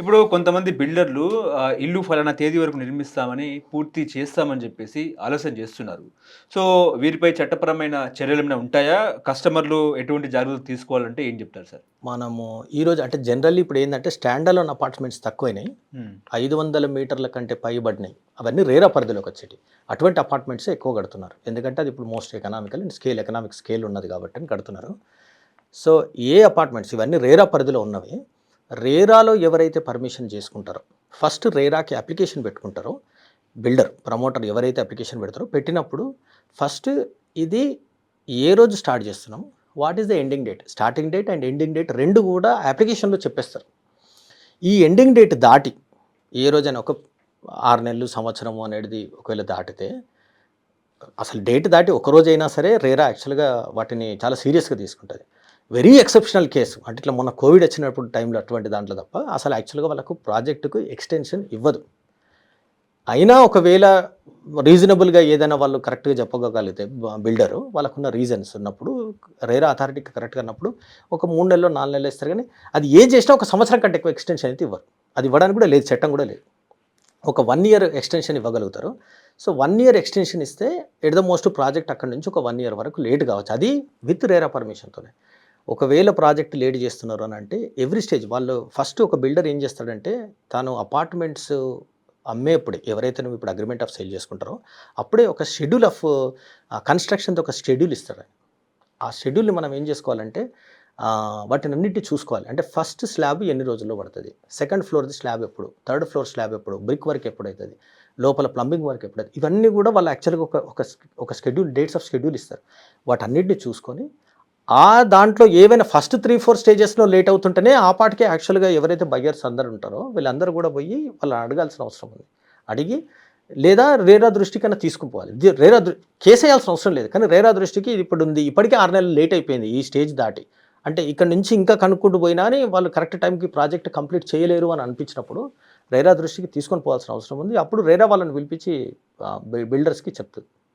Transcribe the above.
ఇప్పుడు కొంతమంది బిల్డర్లు ఇల్లు ఫలానా తేదీ వరకు నిర్మిస్తామని, పూర్తి చేస్తామని చెప్పేసి ఆలోచన చేస్తున్నారు. సో, వీరిపై చట్టపరమైన చర్యలేమైనా ఉంటాయా? కస్టమర్లు ఎటువంటి జాగ్రత్తలు తీసుకోవాలంటే ఏం చెప్తారు సార్? మనము ఈరోజు అంటే జనరల్లీ ఇప్పుడు ఏంటంటే స్టాండ్ అలోన్ అపార్ట్మెంట్స్ తక్కువైనాయి. ఐదు వందల మీటర్ల కంటే పైబడినాయి అవన్నీ రేరా పరిధిలోకి వచ్చేటి అటువంటి అపార్ట్మెంట్స్ ఎక్కువ కడుతున్నారు ఎందుకంటే అది ఇప్పుడు most economical and scale economic scale ఉన్నది కాబట్టి అని కడుతున్నారు సో ఏ అపార్ట్మెంట్స్ ఇవన్నీ రేరా పరిధిలో ఉన్నవి రేరాలో ఎవరైతే పర్మిషన్ చేసుకుంటారో ఫస్ట్ రేరాకి అప్లికేషన్ పెట్టుకుంటారో బిల్డర్ ప్రమోటర్ ఎవరైతే అప్లికేషన్ పెడతారో పెట్టినప్పుడు ఫస్ట్ ఇది ఏ రోజు స్టార్ట్ చేస్తున్నాం what is the ending date? Starting date and ending date రెండు కూడా అప్లికేషన్లో చెప్పేస్తారు. ఈ ఎండింగ్ డేట్ దాటి ఏ రోజైనా ఒక ఆరు నెలలు సంవత్సరము అనేది ఒకవేళ దాటితే అసలు డేట్ దాటి ఒక రోజైనా సరే రేరా యాక్చువల్గా వాటిని చాలా సీరియస్గా తీసుకుంటుంది. Very exceptional case. అంటే ఇట్లా మొన్న కోవిడ్ వచ్చినప్పుడు టైంలో అటువంటి దాంట్లో తప్ప అసలు యాక్చువల్గా వాళ్ళకు ప్రాజెక్టుకు ఎక్స్టెన్షన్ ఇవ్వదు. అయినా ఒకవేళ రీజనబుల్గా ఏదైనా వాళ్ళు కరెక్ట్గా చెప్పగలిగితే బిల్డరు వాళ్ళకున్న రీజన్స్ ఉన్నప్పుడు రేరా అథారిటీకి కరెక్ట్గా ఉన్నప్పుడు ఒక మూడు నెలలు నాలుగు నెలలు ఇస్తారు కానీ అది ఏం చేసినా ఒక సంవత్సరం కంటే ఎక్కువ ఎక్స్టెన్షన్ అయితే ఇవ్వరు. అది ఇవ్వడానికి కూడా లేదు చట్టం కూడా లేదు. ఒక వన్ ఇయర్ ఎక్స్టెన్షన్ ఇవ్వగలుగుతారు. సో వన్ ఇయర్ ఎక్స్టెన్షన్ ఇస్తే ఎట్ ద మోస్ట్ ప్రాజెక్ట్ అక్కడి నుంచి ఒక వన్ ఇయర్ వరకు లేట్ కావచ్చు. అది విత్ రేరా పర్మిషన్తోనే. ఒకవేళ ప్రాజెక్ట్ లేట్ చేస్తున్నారు అని అంటే ఎవ్రీ స్టేజ్ వాళ్ళు ఫస్ట్ ఒక బిల్డర్ ఏం చేస్తాడంటే తాను అపార్ట్మెంట్స్ అమ్మేప్పుడు ఎవరైతే నువ్వు ఇప్పుడు అగ్రిమెంట్ ఆఫ్ సేల్ చేసుకుంటారో అప్పుడే ఒక షెడ్యూల్ ఆఫ్ కన్స్ట్రక్షన్తో ఒక షెడ్యూల్ ఇస్తాడు. ఆ షెడ్యూల్ని మనం ఏం చేసుకోవాలంటే వాటిని అన్నిటి చూసుకోవాలి. అంటే ఫస్ట్ స్లాబ్ ఎన్ని రోజుల్లో పడుతుంది? సెకండ్ ఫ్లోర్ది స్లాబ్ ఎప్పుడు? థర్డ్ ఫ్లోర్ స్లాబ్ ఎప్పుడు? బ్రిక్ వర్క్ ఎప్పుడైతుంది లోపల ప్లంబింగ్ వర్క్ ఎప్పుడు? ఇవన్నీ కూడా వాళ్ళు యాక్చువల్గా ఒక ఒక ఒక షెడ్యూల్ డేట్స్ ఆఫ్ షెడ్యూల్ ఇస్తారు. వాటన్నిటిని చూసుకొని ఆ దాంట్లో ఏవైనా ఫస్ట్ త్రీ ఫోర్ స్టేజెస్లో లేట్ అవుతుంటేనే ఆ పాటికే యాక్చువల్గా ఎవరైతే బయ్యర్స్ అందరు ఉంటారో వీళ్ళందరూ కూడా పోయి వాళ్ళు అడగాల్సిన అవసరం ఉంది. అడిగి లేదా రేరా దృష్టి కన్నా తీసుకుపోవాలి రేరా దృ కేసు అవసరం లేదు. కానీ రేరా దృష్టికి ఇప్పుడు ఉంది. ఇప్పటికే ఆరు నెలలు లేట్ అయిపోయింది ఈ స్టేజ్ దాటి. అంటే ఇక్కడ నుంచి ఇంకా కనుక్కుంటూ పోయినా అని వాళ్ళు కరెక్ట్ టైంకి ప్రాజెక్ట్ కంప్లీట్ చేయలేరు అని అనిపించినప్పుడు రేరా దృష్టికి తీసుకొని పోవాల్సిన అవసరం ఉంది. అప్పుడు రేరా వాళ్ళని పిలిపించి బిల్డర్స్కి చెప్తుంది